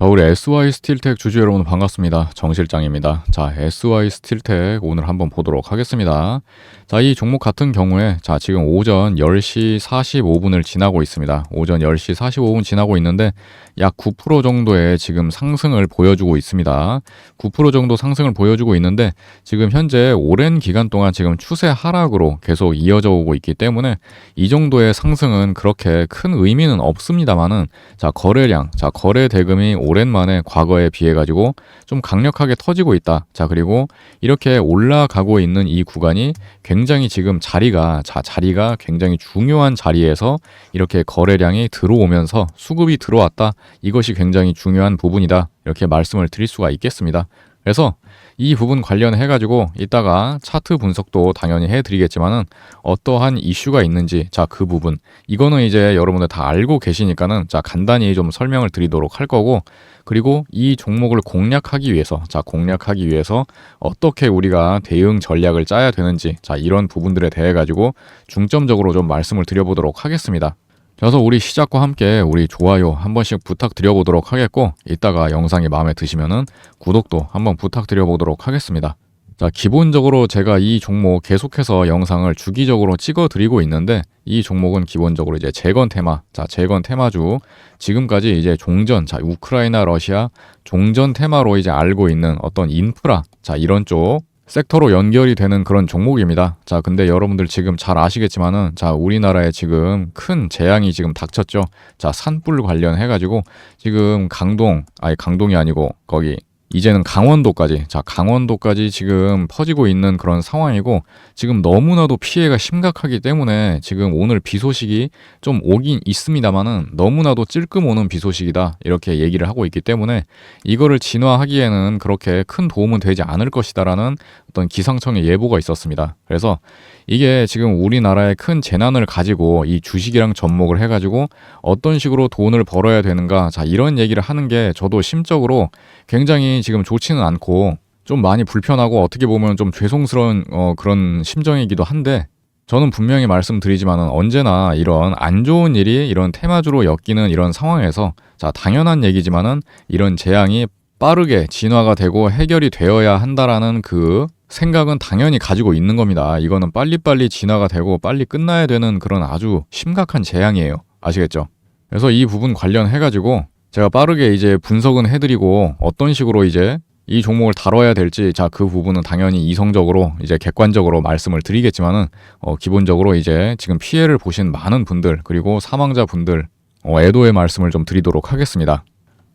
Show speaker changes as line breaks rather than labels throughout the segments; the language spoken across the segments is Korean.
자, 우리 SY 스틸텍 주주 여러분 반갑습니다. 정 실장입니다. 자, SY 스틸텍 오늘 한번 보도록 하겠습니다. 자, 이 종목 같은 경우에 자, 지금 오전 10시 45분을 지나고 있습니다. 오전 10시 45분 지나고 있는데 약 9% 정도의 지금 상승을 보여주고 있습니다. 9% 정도 상승을 보여주고 있는데 지금 현재 오랜 기간 동안 지금 추세 하락으로 계속 이어져 오고 있기 때문에 이 정도의 상승은 그렇게 큰 의미는 없습니다만은 자, 거래량, 자, 거래 대금이 오랜만에 과거에 비해 가지고 좀 강력하게 터지고 있다. 자, 그리고 이렇게 올라가고 있는 이 구간이 굉장히 지금 자리가 자, 자리가 굉장히 중요한 자리에서 이렇게 거래량이 들어오면서 수급이 들어왔다. 이것이 굉장히 중요한 부분이다. 이렇게 말씀을 드릴 수가 있겠습니다. 그래서 이 부분 관련해 가지고 이따가 차트 분석도 당연히 해 드리겠지만은 어떠한 이슈가 있는지 자 그 부분 이거는 이제 여러분들 다 알고 계시니까는 자 간단히 좀 설명을 드리도록 할 거고 그리고 이 종목을 공략하기 위해서 자 공략하기 위해서 어떻게 우리가 대응 전략을 짜야 되는지 자 이런 부분들에 대해 가지고 중점적으로 좀 말씀을 드려보도록 하겠습니다. 그래서 우리 시작과 함께 우리 좋아요 한 번씩 부탁드려보도록 하겠고 이따가 영상이 마음에 드시면은 구독도 한번 부탁드려보도록 하겠습니다. 자, 기본적으로 제가 이 종목 계속해서 영상을 주기적으로 찍어 드리고 있는데 이 종목은 기본적으로 이제 재건 테마, 자, 재건 테마주 지금까지 이제 종전, 자, 우크라이나 러시아 종전 테마로 이제 알고 있는 어떤 인프라, 자, 이런 쪽 섹터로 연결이 되는 그런 종목입니다. 자, 근데 여러분들 지금 잘 아시겠지만은 자, 우리나라에 지금 큰 재앙이 지금 닥쳤죠. 자, 산불 관련해 가지고 지금 강동, 아니 강동이 아니고 거기 이제는 강원도까지 자 강원도까지 지금 퍼지고 있는 그런 상황이고 지금 너무나도 피해가 심각하기 때문에 지금 오늘 비 소식이 좀 오긴 있습니다만은 너무나도 찔끔 오는 비 소식이다 이렇게 얘기를 하고 있기 때문에 이거를 진화하기에는 그렇게 큰 도움은 되지 않을 것이다라는 어떤 기상청의 예보가 있었습니다. 그래서 이게 지금 우리나라의 큰 재난을 가지고 이 주식이랑 접목을 해가지고 어떤 식으로 돈을 벌어야 되는가. 자 이런 얘기를 하는 게 저도 심적으로 굉장히 지금 좋지는 않고 좀 많이 불편하고 어떻게 보면 좀 죄송스러운 어, 그런 심정이기도 한데 저는 분명히 말씀드리지만은 언제나 이런 안 좋은 일이 이런 테마주로 엮이는 이런 상황에서 자 당연한 얘기지만은 이런 재앙이 빠르게 진화가 되고 해결이 되어야 한다라는 그 생각은 당연히 가지고 있는 겁니다. 이거는 빨리빨리 진화가 되고 빨리 끝나야 되는 그런 아주 심각한 재앙이에요. 아시겠죠? 그래서 이 부분 관련해가지고 제가 빠르게 이제 분석은 해드리고 어떤 식으로 이제 이 종목을 다뤄야 될지 자 그 부분은 당연히 이성적으로 이제 객관적으로 말씀을 드리겠지만은 어 기본적으로 이제 지금 피해를 보신 많은 분들 그리고 사망자 분들 어 애도의 말씀을 좀 드리도록 하겠습니다.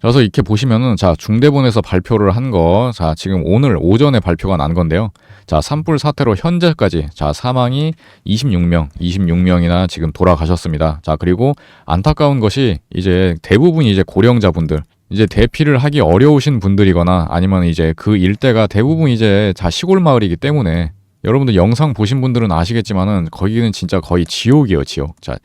그래서 이렇게 보시면은 자 중대본에서 발표를 한 거 자 지금 오늘 오전에 발표가 난 건데요. 자 산불 사태로 현재까지 자 사망이 26명, 26명이나 지금 돌아가셨습니다. 자 그리고 안타까운 것이 이제 대부분 이제 고령자분들 이제 대피를 하기 어려우신 분들이거나 아니면 이제 그 일대가 대부분 이제 자 시골 마을이기 때문에 여러분들 영상 보신 분들은 아시겠지만은 거기는 진짜 거의 지옥이에요, 지옥. 자,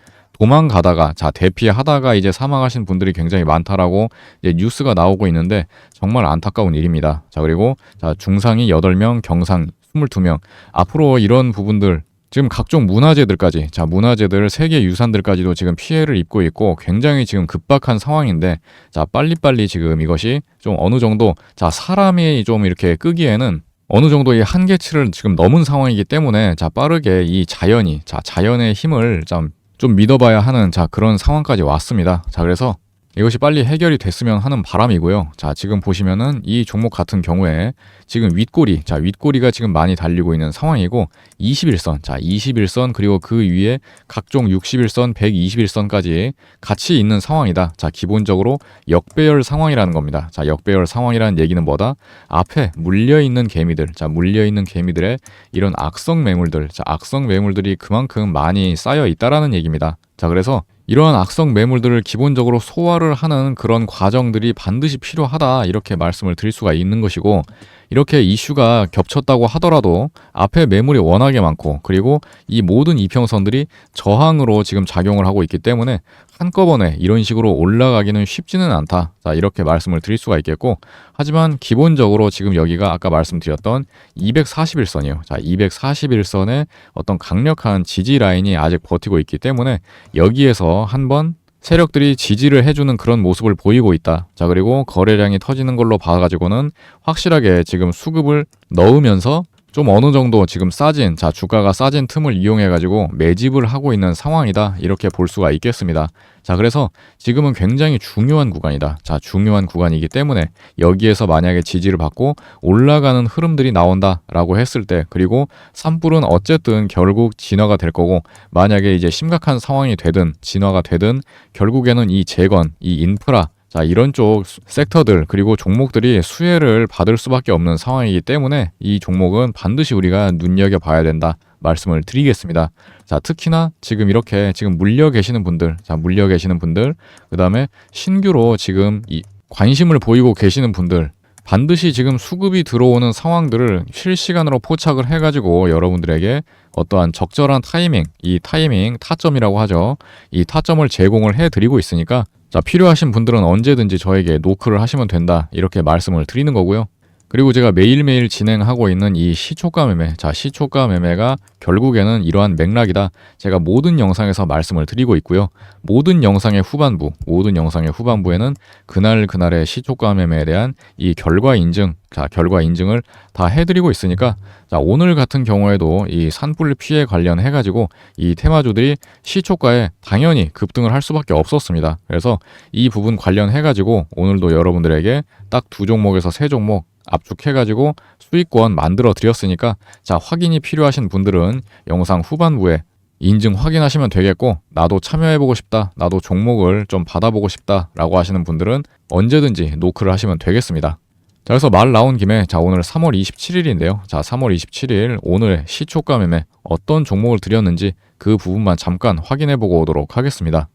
도망가다가 자 대피하다가 이제 사망하신 분들이 굉장히 많다라고 뉴스가 나오고 있는데 정말 안타까운 일입니다. 자 그리고 자 중상이 8명, 경상 22명 앞으로 이런 부분들 지금 각종 문화재들까지 자 문화재들 세계 유산들까지도 지금 피해를 입고 있고 굉장히 지금 급박한 상황인데 자 빨리빨리 지금 이것이 좀 어느 정도 자 사람이 좀 이렇게 끄기에는 어느 정도의 한계치를 지금 넘은 상황이기 때문에 자 빠르게 이 자연이 자 자연의 힘을 좀 좀 믿어봐야 하는 자 그런 상황까지 왔습니다. 자 그래서 이것이 빨리 해결이 됐으면 하는 바람이고요. 자, 지금 보시면은 이 종목 같은 경우에 지금 윗꼬리, 자, 윗꼬리가 지금 많이 달리고 있는 상황이고 21선, 자, 21선 그리고 그 위에 각종 61선, 121선까지 같이 있는 상황이다. 자, 기본적으로 역배열 상황이라는 겁니다. 자, 역배열 상황이라는 얘기는 뭐다? 앞에 물려 있는 개미들, 자, 물려 있는 개미들의 이런 악성 매물들, 자, 악성 매물들이 그만큼 많이 쌓여 있다라는 얘기입니다. 자, 그래서 이러한 악성 매물들을 기본적으로 소화를 하는 그런 과정들이 반드시 필요하다 이렇게 말씀을 드릴 수가 있는 것이고 이렇게 이슈가 겹쳤다고 하더라도 앞에 매물이 워낙에 많고 그리고 이 모든 이평선들이 저항으로 지금 작용을 하고 있기 때문에 한꺼번에 이런 식으로 올라가기는 쉽지는 않다. 자, 이렇게 말씀을 드릴 수가 있겠고 하지만 기본적으로 지금 여기가 아까 말씀드렸던 241선이요. 자, 241선의 어떤 강력한 지지 라인이 아직 버티고 있기 때문에 여기에서 한번 세력들이 지지를 해주는 그런 모습을 보이고 있다. 자, 그리고 거래량이 터지는 걸로 봐가지고는 확실하게 지금 수급을 넣으면서 좀 어느 정도 지금 싸진, 자, 주가가 싸진 틈을 이용해 가지고 매집을 하고 있는 상황이다. 이렇게 볼 수가 있겠습니다. 자, 그래서 지금은 굉장히 중요한 구간이다. 자, 중요한 구간이기 때문에 여기에서 만약에 지지를 받고 올라가는 흐름들이 나온다 라고 했을 때, 그리고 산불은 어쨌든 결국 진화가 될 거고, 만약에 이제 심각한 상황이 되든 진화가 되든 결국에는 이 재건, 이 인프라, 자, 이런 쪽 섹터들 그리고 종목들이 수혜를 받을 수밖에 없는 상황이기 때문에 이 종목은 반드시 우리가 눈여겨 봐야 된다. 말씀을 드리겠습니다. 자, 특히나 지금 이렇게 지금 물려 계시는 분들, 자, 물려 계시는 분들, 그 다음에 신규로 지금 이 관심을 보이고 계시는 분들, 반드시 지금 수급이 들어오는 상황들을 실시간으로 포착을 해가지고 여러분들에게 어떠한 적절한 타이밍, 이 타이밍 타점이라고 하죠. 이 타점을 제공을 해드리고 있으니까 자, 필요하신 분들은 언제든지 저에게 노크를 하시면 된다. 이렇게 말씀을 드리는 거고요. 그리고 제가 매일매일 진행하고 있는 이 시초가 매매. 자, 시초가 매매가 결국에는 이러한 맥락이다. 제가 모든 영상에서 말씀을 드리고 있고요. 모든 영상의 후반부, 모든 영상의 후반부에는 그날 그날의 시초가 매매에 대한 이 결과 인증, 자, 결과 인증을 다 해드리고 있으니까 자, 오늘 같은 경우에도 이 산불 피해 관련해 가지고 이 테마주들이 시초가에 당연히 급등을 할 수밖에 없었습니다. 그래서 이 부분 관련해 가지고 오늘도 여러분들에게 딱 두 종목에서 세 종목 압축해 가지고 수익권 만들어 드렸으니까 자, 확인이 필요하신 분들은 영상 후반부에 인증 확인하시면 되겠고 나도 참여해보고 싶다 나도 종목을 좀 받아보고 싶다 라고 하시는 분들은 언제든지 노크를 하시면 되겠습니다 자, 그래서 말 나온 김에 자, 오늘 3월 27일인데요. 자, 3월 27일 오늘 시초가 매매 어떤 종목을 드렸는지 그 부분만 잠깐 확인해 보고 오도록 하겠습니다.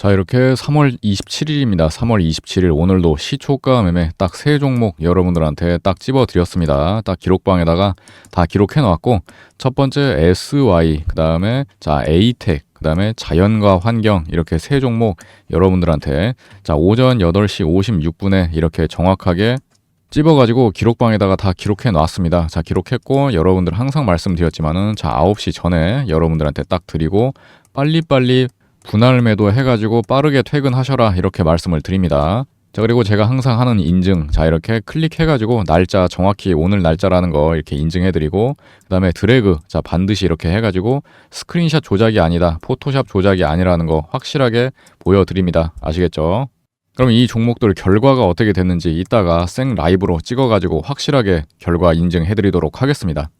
자, 이렇게 3월 27일입니다. 3월 27일 오늘도 시초가 매매 딱 세 종목 여러분들한테 딱 집어 드렸습니다. 딱 기록방에다가 다 기록해 놓았고 첫 번째 SY, 그 다음에 자, 에이텍 그 다음에 자연과 환경 이렇게 세 종목 여러분들한테 자 오전 8시 56분에 이렇게 정확하게 찝어가지고 기록방에다가 다 기록해 놨습니다. 자, 기록했고, 여러분들 항상 말씀드렸지만은, 자, 9시 전에 여러분들한테 딱 드리고, 빨리빨리 분할 매도 해가지고 빠르게 퇴근하셔라. 이렇게 말씀을 드립니다. 자, 그리고 제가 항상 하는 인증. 자, 이렇게 클릭해가지고 날짜 정확히 오늘 날짜라는 거 이렇게 인증해드리고, 그 다음에 드래그. 자, 반드시 이렇게 해가지고 스크린샷 조작이 아니다. 포토샵 조작이 아니라는 거 확실하게 보여드립니다. 아시겠죠? 그럼 이 종목들 결과가 어떻게 됐는지 이따가 생 라이브로 찍어가지고 확실하게 결과 인증해드리도록 하겠습니다.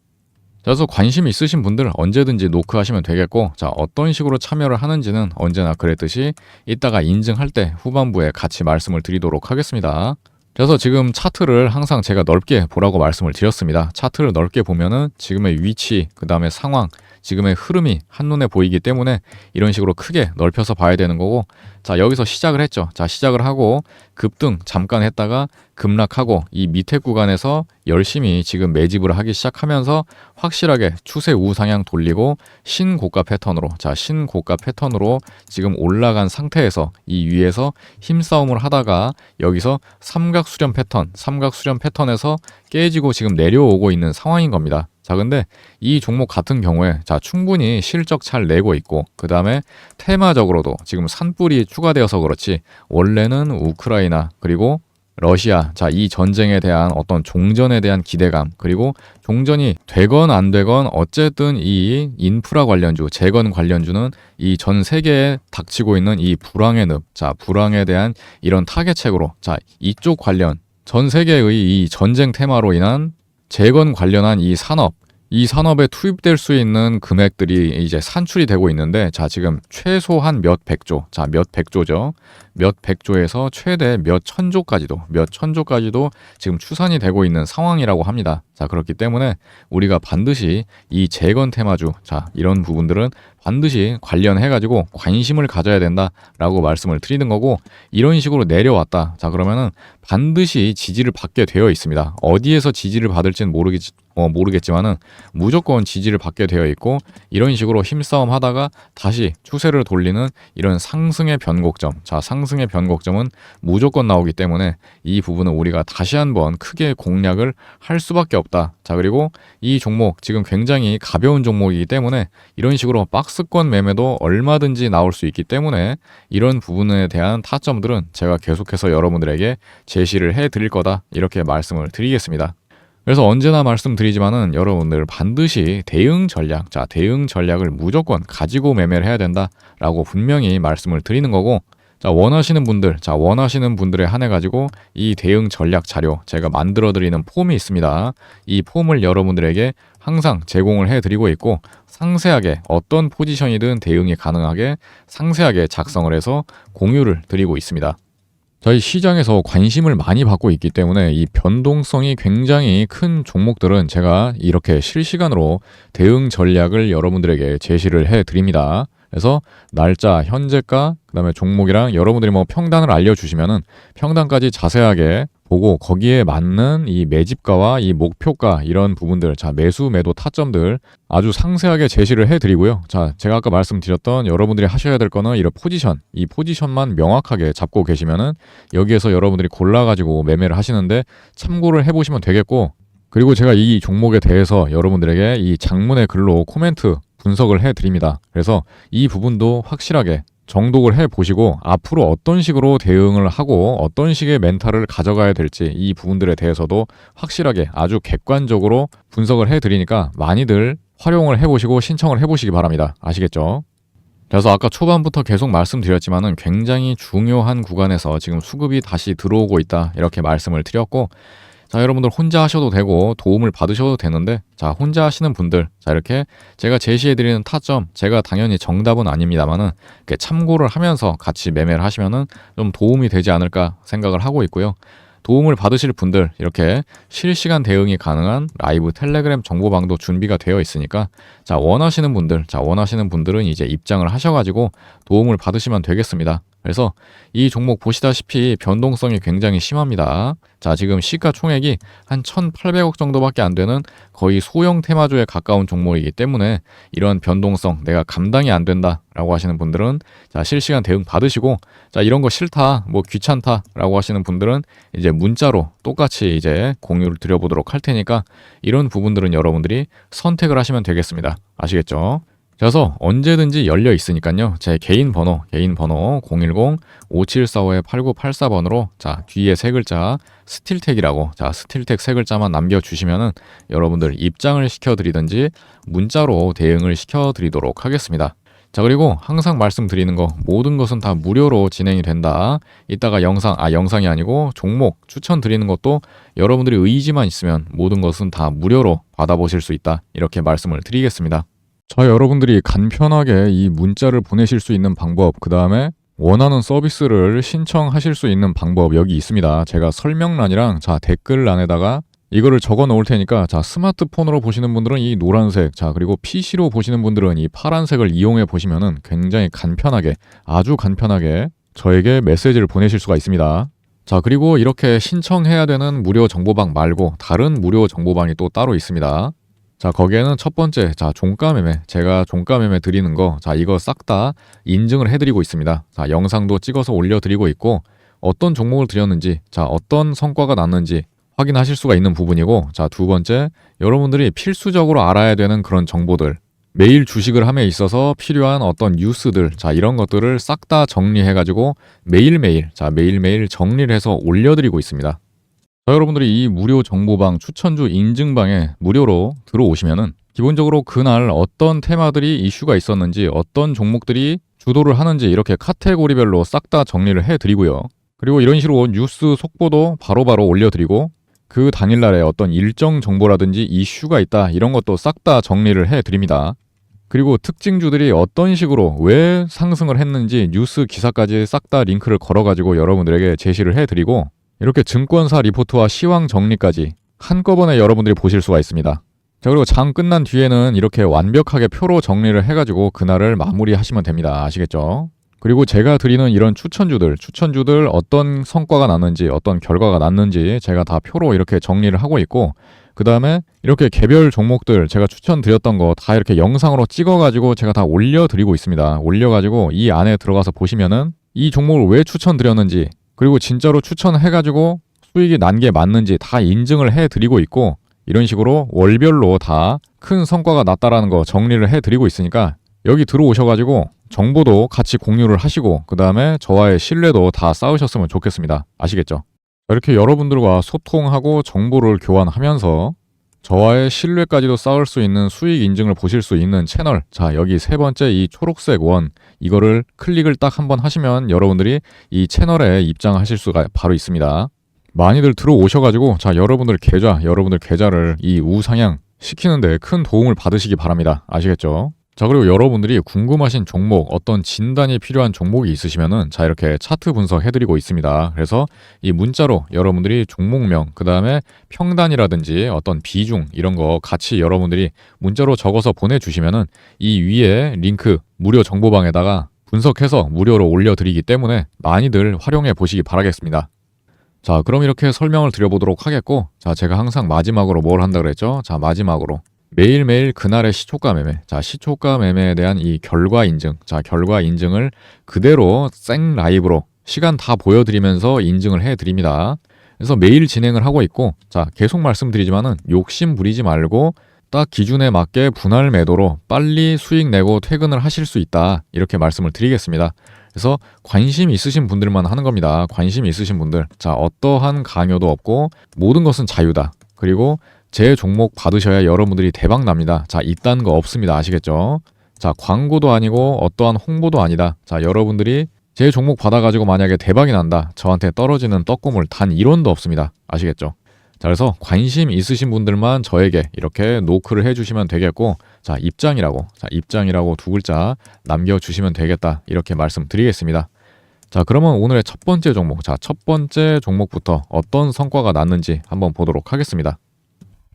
그래서 관심 있으신 분들 언제든지 노크하시면 되겠고 자 어떤 식으로 참여를 하는지는 언제나 그랬듯이 이따가 인증할 때 후반부에 같이 말씀을 드리도록 하겠습니다. 그래서 지금 차트를 항상 제가 넓게 보라고 말씀을 드렸습니다. 차트를 넓게 보면은 지금의 위치, 그 다음에 상황, 지금의 흐름이 한눈에 보이기 때문에 이런 식으로 크게 넓혀서 봐야 되는 거고 자 여기서 시작을 했죠. 자 시작을 하고 급등 잠깐 했다가 급락하고 이 밑에 구간에서 열심히 지금 매집을 하기 시작하면서 확실하게 추세 우상향 돌리고 신고가 패턴으로 자 신고가 패턴으로 지금 올라간 상태에서 이 위에서 힘싸움을 하다가 여기서 삼각 수렴 패턴 삼각 수렴 패턴에서 깨지고 지금 내려오고 있는 상황인 겁니다 자, 근데 이 종목 같은 경우에 자, 충분히 실적 잘 내고 있고 그다음에 테마적으로도 지금 산불이 추가되어서 그렇지 원래는 우크라이나 그리고 러시아 자, 이 전쟁에 대한 어떤 종전에 대한 기대감 그리고 종전이 되건 안 되건 어쨌든 이 인프라 관련주, 재건 관련주는 이 전 세계에 닥치고 있는 이 불황의 늪. 자, 불황에 대한 이런 타겟책으로 자, 이쪽 관련 전 세계의 이 전쟁 테마로 인한 재건 관련한 이 산업 이 산업에 투입될 수 있는 금액들이 이제 산출이 되고 있는데 자 지금 최소한 몇 백조 자 몇 백조죠? 몇 백조에서 최대 몇 천조까지도 몇 천조까지도 지금 추산이 되고 있는 상황이라고 합니다. 자 그렇기 때문에 우리가 반드시 이 재건 테마주 자 이런 부분들은 반드시 관련해 가지고 관심을 가져야 된다라고 말씀을 드리는 거고 이런 식으로 내려왔다 자 그러면은 반드시 지지를 받게 되어 있습니다 어디에서 지지를 받을지는 모르겠 어, 모르겠지만은 무조건 지지를 받게 되어 있고 이런 식으로 힘싸움 하다가 다시 추세를 돌리는 이런 상승의 변곡점. 자, 상승의 변곡점은 무조건 나오기 때문에 이 부분은 우리가 다시 한번 크게 공략을 할 수밖에 없다. 자, 그리고 이 종목 지금 굉장히 가벼운 종목이기 때문에 이런 식으로 박스 박스권 매매도 얼마든지 나올 수 있기 때문에 이런 부분에 대한 타점들은 제가 계속해서 여러분들에게 제시를 해 드릴 거다 이렇게 말씀을 드리겠습니다. 그래서 언제나 말씀드리지만은 여러분들 반드시 대응 전략, 자 대응 전략을 무조건 가지고 매매를 해야 된다라고 분명히 말씀을 드리는 거고 자, 원하시는 분들, 자, 원하시는 분들에 한해 가지고 이 대응 전략 자료 제가 만들어 드리는 폼이 있습니다. 이 폼을 여러분들에게 항상 제공을 해 드리고 있고 상세하게 어떤 포지션이든 대응이 가능하게 상세하게 작성을 해서 공유를 드리고 있습니다. 저희 시장에서 관심을 많이 받고 있기 때문에 이 변동성이 굉장히 큰 종목들은 제가 이렇게 실시간으로 대응 전략을 여러분들에게 제시를 해 드립니다. 그래서 날짜, 현재가, 그다음에 종목이랑 여러분들이 뭐 평단을 알려 주시면은 평단까지 자세하게 보고 거기에 맞는 이 매집가와 이 목표가 이런 부분들, 자 매수 매도 타점들 아주 상세하게 제시를 해드리고요. 자 제가 아까 말씀드렸던 여러분들이 하셔야 될 거는 이런 포지션, 이 포지션만 명확하게 잡고 계시면은 여기에서 여러분들이 골라가지고 매매를 하시는데 참고를 해보시면 되겠고. 그리고 제가 이 종목에 대해서 여러분들에게 이 장문의 글로 코멘트 분석을 해 드립니다. 그래서 이 부분도 확실하게 정독을 해 보시고 앞으로 어떤 식으로 대응을 하고 어떤 식의 멘탈을 가져가야 될지 이 부분들에 대해서도 확실하게 아주 객관적으로 분석을 해 드리니까 많이들 활용을 해 보시고 신청을 해 보시기 바랍니다. 아시겠죠? 그래서 아까 초반부터 계속 말씀드렸지만은 굉장히 중요한 구간에서 지금 수급이 다시 들어오고 있다 이렇게 말씀을 드렸고 자, 여러분들 혼자 하셔도 되고 도움을 받으셔도 되는데 자, 혼자 하시는 분들 자, 이렇게 제가 제시해 드리는 타점 제가 당연히 정답은 아닙니다만은 이렇게 참고를 하면서 같이 매매를 하시면은 좀 도움이 되지 않을까 생각을 하고 있고요. 도움을 받으실 분들 이렇게 실시간 대응이 가능한 라이브 텔레그램 정보방도 준비가 되어 있으니까 자 원하시는 분들 자 원하시는 분들은 이제 입장을 하셔가지고 도움을 받으시면 되겠습니다. 그래서 이 종목 보시다시피 변동성이 굉장히 심합니다. 자, 지금 시가총액이 한 1,800억 정도밖에 안 되는 거의 소형 테마주에 가까운 종목이기 때문에 이런 변동성 내가 감당이 안 된다라고 하시는 분들은 자, 실시간 대응 받으시고 자, 이런 거 싫다, 뭐 귀찮다라고 하시는 분들은 이제 문자로 똑같이 이제 공유를 드려 보도록 할 테니까 이런 부분들은 여러분들이 선택을 하시면 되겠습니다. 아시겠죠? 그래서 언제든지 열려 있으니까요. 제 개인 번호, 개인 번호 010-5745-8984번으로 자, 뒤에 세 글자 스틸텍이라고 자, 스틸텍 세 글자만 남겨 주시면은 여러분들 입장을 시켜 드리든지 문자로 대응을 시켜 드리도록 하겠습니다. 자, 그리고 항상 말씀드리는 거 모든 것은 다 무료로 진행이 된다. 이따가 영상 아 영상이 아니고 종목 추천 드리는 것도 여러분들이 의지만 있으면 모든 것은 다 무료로 받아보실 수 있다. 이렇게 말씀을 드리겠습니다. 자, 여러분들이 간편하게 이 문자를 보내실 수 있는 방법, 그 다음에 원하는 서비스를 신청하실 수 있는 방법 여기 있습니다. 제가 설명란이랑 자 댓글란에다가 이거를 적어 놓을 테니까 자 스마트폰으로 보시는 분들은 이 노란색 자 그리고 PC로 보시는 분들은 이 파란색을 이용해 보시면은 굉장히 간편하게 아주 간편하게 저에게 메시지를 보내실 수가 있습니다. 자 그리고 이렇게 신청해야 되는 무료 정보방 말고 다른 무료 정보방이 또 따로 있습니다. 자, 거기에는 첫 번째, 자, 종가 매매. 제가 종가 매매 드리는 거, 자, 이거 싹 다 인증을 해드리고 있습니다. 자, 영상도 찍어서 올려드리고 있고, 어떤 종목을 드렸는지, 자, 어떤 성과가 났는지 확인하실 수가 있는 부분이고, 자, 두 번째, 여러분들이 필수적으로 알아야 되는 그런 정보들, 매일 주식을 함에 있어서 필요한 어떤 뉴스들, 자, 이런 것들을 싹 다 정리해가지고 매일매일, 자, 매일매일 정리를 해서 올려드리고 있습니다. 자, 여러분들이 이 무료 정보방 추천주 인증방에 무료로 들어오시면은 기본적으로 그날 어떤 테마들이 이슈가 있었는지 어떤 종목들이 주도를 하는지 이렇게 카테고리별로 싹 다 정리를 해드리고요. 그리고 이런 식으로 뉴스 속보도 바로바로 바로 올려드리고 그 당일날에 어떤 일정 정보라든지 이슈가 있다 이런 것도 싹 다 정리를 해드립니다. 그리고 특징주들이 어떤 식으로 왜 상승을 했는지 뉴스 기사까지 싹 다 링크를 걸어가지고 여러분들에게 제시를 해드리고 이렇게 증권사 리포트와 시황 정리까지 한꺼번에 여러분들이 보실 수가 있습니다. 자, 그리고 장 끝난 뒤에는 이렇게 완벽하게 표로 정리를 해가지고 그날을 마무리하시면 됩니다. 아시겠죠? 그리고 제가 드리는 이런 추천주들, 추천주들 어떤 성과가 났는지, 어떤 결과가 났는지 제가 다 표로 이렇게 정리를 하고 있고, 그 다음에 이렇게 개별 종목들 제가 추천드렸던 거 다 이렇게 영상으로 찍어가지고 제가 다 올려드리고 있습니다. 올려가지고 이 안에 들어가서 보시면은 이 종목을 왜 추천드렸는지, 그리고 진짜로 추천해가지고 수익이 난 게 맞는지 다 인증을 해드리고 있고 이런 식으로 월별로 다 큰 성과가 났다라는 거 정리를 해드리고 있으니까 여기 들어오셔가지고 정보도 같이 공유를 하시고 그 다음에 저와의 신뢰도 다 쌓으셨으면 좋겠습니다. 아시겠죠? 이렇게 여러분들과 소통하고 정보를 교환하면서 저와의 신뢰까지도 쌓을 수 있는 수익 인증을 보실 수 있는 채널. 자, 여기 세 번째 이 초록색 원. 이거를 클릭을 딱 한 번 하시면 여러분들이 이 채널에 입장하실 수가 바로 있습니다. 많이들 들어오셔가지고, 자, 여러분들 계좌, 여러분들 계좌를 이 우상향 시키는데 큰 도움을 받으시기 바랍니다. 아시겠죠? 자, 그리고 여러분들이 궁금하신 종목, 어떤 진단이 필요한 종목이 있으시면은 자, 이렇게 차트 분석해드리고 있습니다. 그래서 이 문자로 여러분들이 종목명, 그 다음에 평단이라든지 어떤 비중, 이런 거 같이 여러분들이 문자로 적어서 보내주시면은 이 위에 링크 무료 정보방에다가 분석해서 무료로 올려드리기 때문에 많이들 활용해 보시기 바라겠습니다. 자, 그럼 이렇게 설명을 드려보도록 하겠고, 자, 제가 항상 마지막으로 뭘 한다 그랬죠? 자, 마지막으로. 매일매일 그날의 시초가 매매. 자, 시초가 매매에 대한 이 결과 인증. 자, 결과 인증을 그대로 생 라이브로 시간 다 보여드리면서 인증을 해드립니다. 그래서 매일 진행을 하고 있고, 자, 계속 말씀드리지만은 욕심 부리지 말고 딱 기준에 맞게 분할 매도로 빨리 수익 내고 퇴근을 하실 수 있다. 이렇게 말씀을 드리겠습니다. 그래서 관심 있으신 분들만 하는 겁니다. 관심 있으신 분들. 자, 어떠한 강요도 없고 모든 것은 자유다. 그리고 제 종목 받으셔야 여러분들이 대박 납니다. 자, 이딴 거 없습니다. 아시겠죠? 자, 광고도 아니고 어떠한 홍보도 아니다. 자, 여러분들이 제 종목 받아가지고 만약에 대박이 난다. 저한테 떨어지는 떡고물 단 1원도 없습니다. 아시겠죠? 자, 그래서 관심 있으신 분들만 저에게 이렇게 노크를 해주시면 되겠고, 자, 입장이라고, 자, 입장이라고 두 글자 남겨주시면 되겠다. 이렇게 말씀드리겠습니다. 자, 그러면 오늘의 첫 번째 종목, 자, 첫 번째 종목부터 어떤 성과가 났는지 한번 보도록 하겠습니다.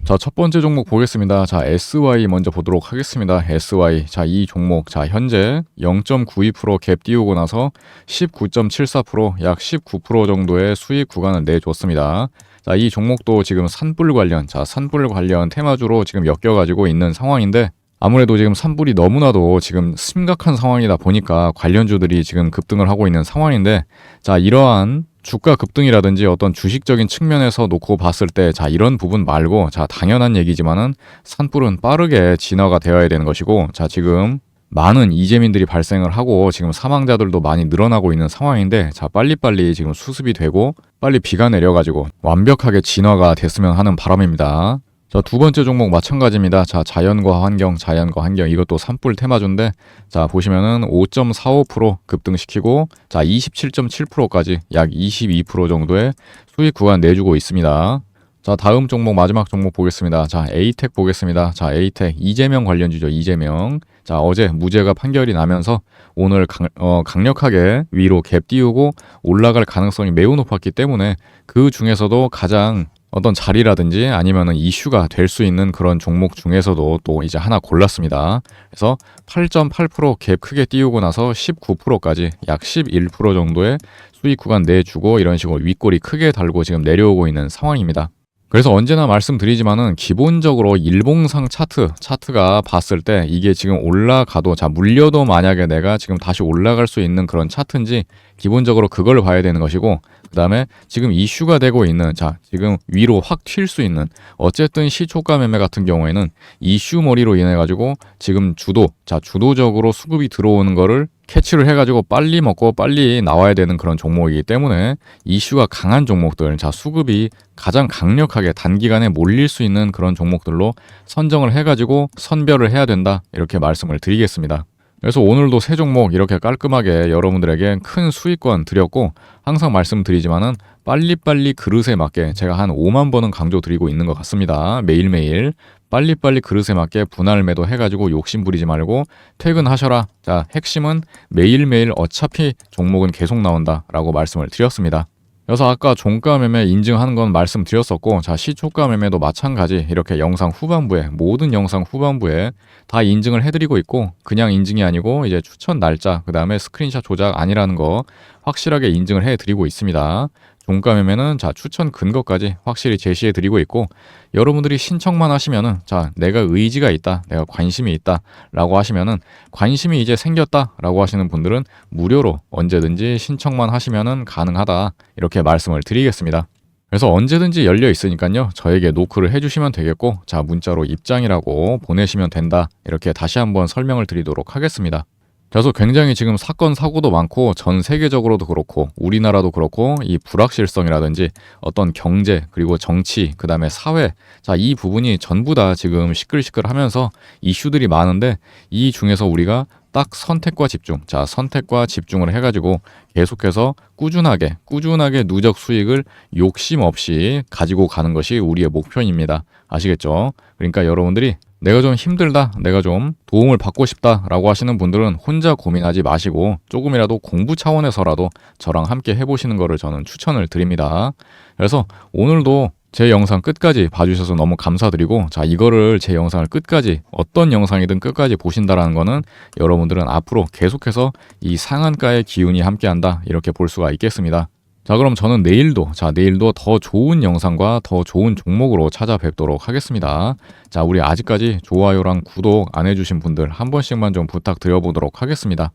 자, 첫 번째 종목 보겠습니다. 자, SY 먼저 보도록 하겠습니다. SY. 자, 이 종목. 자, 현재 0.92%갭 띄우고 나서 19.74%, 약 19% 정도의 수익 구간을 내줬습니다. 자, 이 종목도 지금 산불 관련, 자, 산불 관련 테마주로 지금 엮여가지고 있는 상황인데, 아무래도 지금 산불이 너무나도 지금 심각한 상황이다 보니까 관련주들이 지금 급등을 하고 있는 상황인데, 자, 이러한 주가 급등이라든지 어떤 주식적인 측면에서 놓고 봤을 때, 자, 이런 부분 말고, 자, 당연한 얘기지만은 산불은 빠르게 진화가 되어야 되는 것이고, 자, 지금 많은 이재민들이 발생을 하고 지금 사망자들도 많이 늘어나고 있는 상황인데 자 빨리빨리 지금 수습이 되고 빨리 비가 내려가지고 완벽하게 진화가 됐으면 하는 바람입니다. 자, 두 번째 종목 마찬가지입니다. 자, 자연과 환경, 자연과 환경. 이것도 산불 테마주인데, 자, 보시면은 5.45% 급등시키고, 자, 27.7%까지 약 22% 정도의 수익 구간 내주고 있습니다. 자, 다음 종목, 마지막 종목 보겠습니다. 자, 에이텍 보겠습니다. 자, 에이텍. 이재명 관련주죠, 이재명. 자, 어제 무죄가 판결이 나면서 오늘 강, 어, 강력하게 위로 갭 띄우고 올라갈 가능성이 매우 높았기 때문에 그 중에서도 가장 어떤 자리라든지 아니면은 이슈가 될 수 있는 그런 종목 중에서도 또 이제 하나 골랐습니다. 그래서 8.8%갭 크게 띄우고 나서 19%까지 약 11% 정도의 수익 구간 내주고 이런 식으로 윗골이 크게 달고 지금 내려오고 있는 상황입니다. 그래서 언제나 말씀드리지만은 기본적으로 일봉상 차트, 차트가 봤을 때 이게 지금 올라가도 자, 물려도 만약에 내가 지금 다시 올라갈 수 있는 그런 차트인지 기본적으로 그걸 봐야 되는 것이고 그 다음에 지금 이슈가 되고 있는 자 지금 위로 확 튈 수 있는 어쨌든 시초가 매매 같은 경우에는 이슈 머리로 인해 가지고 지금 주도 자 주도적으로 수급이 들어오는 거를 캐치를 해가지고 빨리 먹고 빨리 나와야 되는 그런 종목이기 때문에 이슈가 강한 종목들 자 수급이 가장 강력하게 단기간에 몰릴 수 있는 그런 종목들로 선정을 해가지고 선별을 해야 된다 이렇게 말씀을 드리겠습니다. 그래서 오늘도 세 종목 이렇게 깔끔하게 여러분들에게 큰 수익권 드렸고 항상 말씀드리지만은 빨리빨리 그릇에 맞게 제가 한 5만 번은 강조 드리고 있는 것 같습니다. 매일매일 빨리빨리 그릇에 맞게 분할 매도 해가지고 욕심 부리지 말고 퇴근하셔라. 자, 핵심은 매일매일 어차피 종목은 계속 나온다 라고 말씀을 드렸습니다. 그래서 아까 종가 매매 인증하는 건 말씀드렸었고 자 시초가 매매도 마찬가지 이렇게 영상 후반부에 모든 영상 후반부에 다 인증을 해드리고 있고 그냥 인증이 아니고 이제 추천 날짜 그 다음에 스크린샷 조작 아니라는 거 확실하게 인증을 해드리고 있습니다. 매매는 자 추천 근거까지 확실히 제시해 드리고 있고 여러분들이 신청만 하시면은 자 내가 의지가 있다 내가 관심이 있다 라고 하시면은 관심이 이제 생겼다 라고 하시는 분들은 무료로 언제든지 신청만 하시면은 가능하다 이렇게 말씀을 드리겠습니다. 그래서 언제든지 열려 있으니까요. 저에게 노크를 해주시면 되겠고, 자, 문자로 입장이라고 보내시면 된다. 이렇게 다시 한번 설명을 드리도록 하겠습니다. 그래서 굉장히 지금 사건 사고도 많고 전 세계적으로도 그렇고 우리나라도 그렇고 이 불확실성이라든지 어떤 경제 그리고 정치 그다음에 사회 자 이 부분이 전부 다 지금 시끌시끌하면서 이슈들이 많은데 이 중에서 우리가 딱 선택과 집중. 자 선택과 집중을 해가지고 계속해서 꾸준하게 꾸준하게 누적 수익을 욕심 없이 가지고 가는 것이 우리의 목표입니다. 아시겠죠? 그러니까 여러분들이 내가 좀 힘들다, 내가 좀 도움을 받고 싶다 라고 하시는 분들은 혼자 고민하지 마시고 조금이라도 공부 차원에서라도 저랑 함께 해보시는 거를 저는 추천을 드립니다. 그래서 오늘도 제 영상 끝까지 봐주셔서 너무 감사드리고 자 이거를 제 영상을 끝까지 어떤 영상이든 끝까지 보신다라는 거는 여러분들은 앞으로 계속해서 이 상한가의 기운이 함께한다 이렇게 볼 수가 있겠습니다. 자, 그럼 저는 내일도, 자, 내일도 더 좋은 영상과 더 좋은 종목으로 찾아뵙도록 하겠습니다. 자, 우리 아직까지 좋아요랑 구독 안 해주신 분들 한 번씩만 좀 부탁드려보도록 하겠습니다.